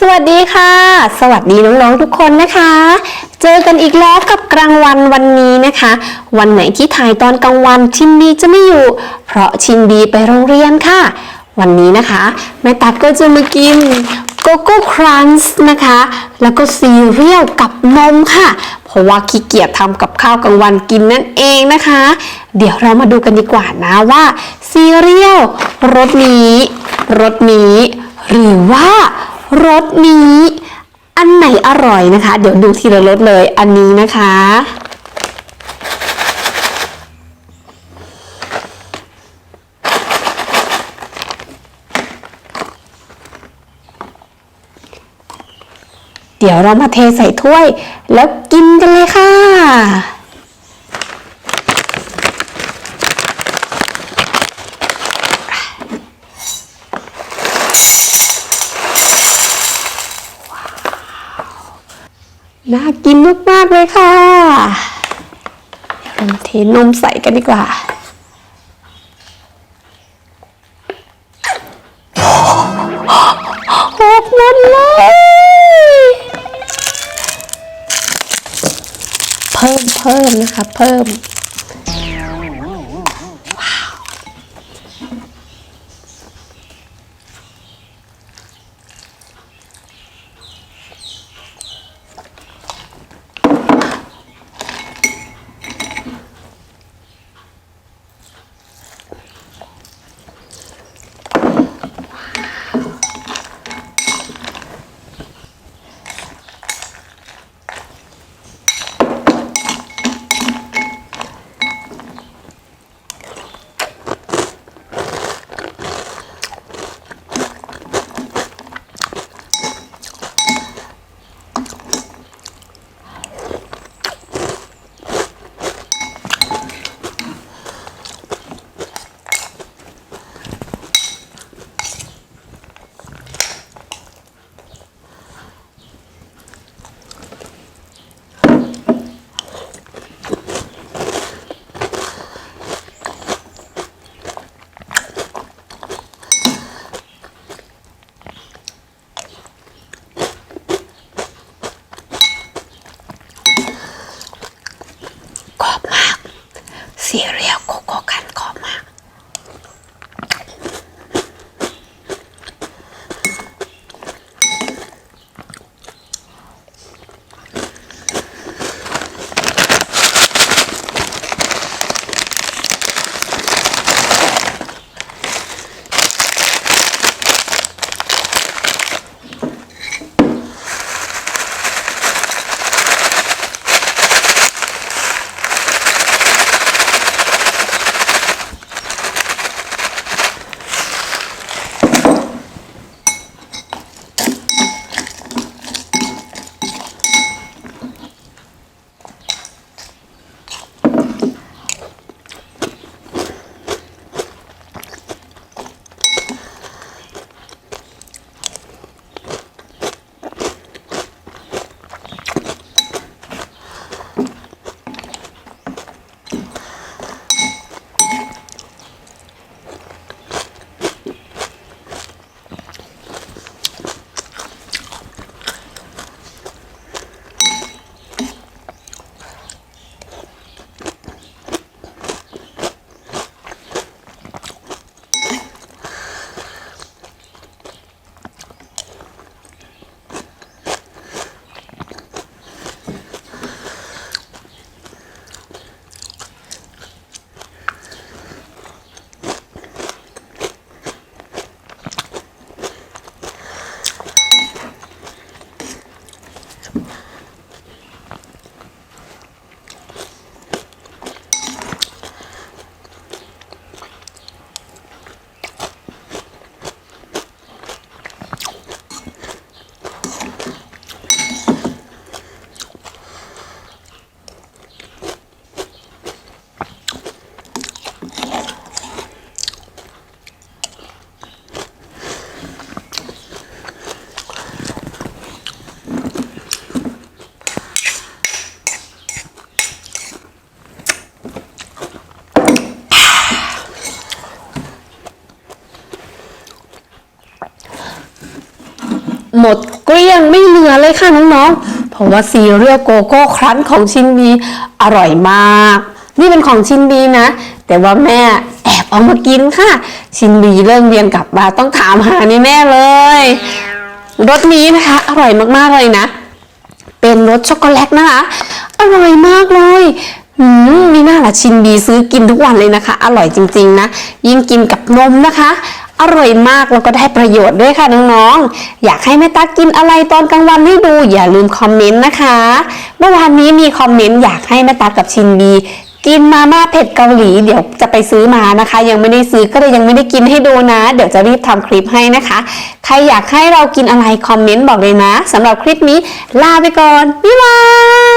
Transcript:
สวัสดีค่ะ สวัสดีน้องๆทุกคนนะคะ เจอกันอีกแล้วกับกลางวันวันนี้นะคะ วันไหนที่ถ่ายตอนกลางวันชินบีจะไม่อยู่ เพราะชินบีไปโรงเรียนค่ะ วันนี้นะคะแม่ตัดก็จะมากินโกโก้ครันช์นะคะ แล้วก็ซีเรียลกับนมค่ะ เพราะว่าขี้เกียจทำกับข้าวกลางวันกินนั่นเองนะคะ เดี๋ยวเรามาดูกันดีกว่านะว่าซีเรียลรสนี้รสนี้ หรือว่าร รสนี้อันไหนอร่อยนะคะ เดี๋ยวดูทีละรสเลยอันนี้นะคะ เดี๋ยวเรามาเทใส่ถ้วยแล้วกินกันเลยค่ะ น่ากินมากๆเลยค่ะ เดี๋ยวเรามาเทนมใส่กันดีกว่า หกหมดเลย เพิ่มเพิ่มนะคะ เพิ่ม Syria หมดเกลี้ยงไม่เหลือเลยค่ะน้องๆ เพราะว่าซีเรียลโกโก้ครั้นของชินบีอร่อยมาก นี่เป็นของชินบีนะ แต่ว่าแม่แอบเอามากินค่ะ ชินบีเริ่มเรียนกลับมาต้องถามหาแน่เลยรสนี้นะคะ อร่อยมากๆเลยนะ เป็นรสช็อกโกแลตนะคะ อร่อยมากเลยหืมมีหน้าละชินบีซื้อกินทุกวันเลยนะคะ อร่อยจริงๆนะ ยิ่งกินกับนมนะคะ อร่อยมากแล้วก็ได้ประโยชน์ด้วยค่ะน้องๆ อยากให้แม่ตั๊กกินอะไรตอนกลางวันให้ดู อย่าลืมคอมเมนต์นะคะ เมื่อวานนี้มีคอมเมนต์อยากให้แม่ตั๊กกับชินบีกินมาม่าเผ็ดเกาหลีเดี๋ยวจะไปซื้อมานะคะ ยังไม่ได้ซื้อก็เลยยังไม่ได้กินให้ดูนะ เดี๋ยวจะรีบทำคลิปให้นะคะ ใครอยากให้เรากินอะไรคอมเมนต์บอกเลยนะสำหรับคลิปนี้ลาไปก่อนบ๊ายบาย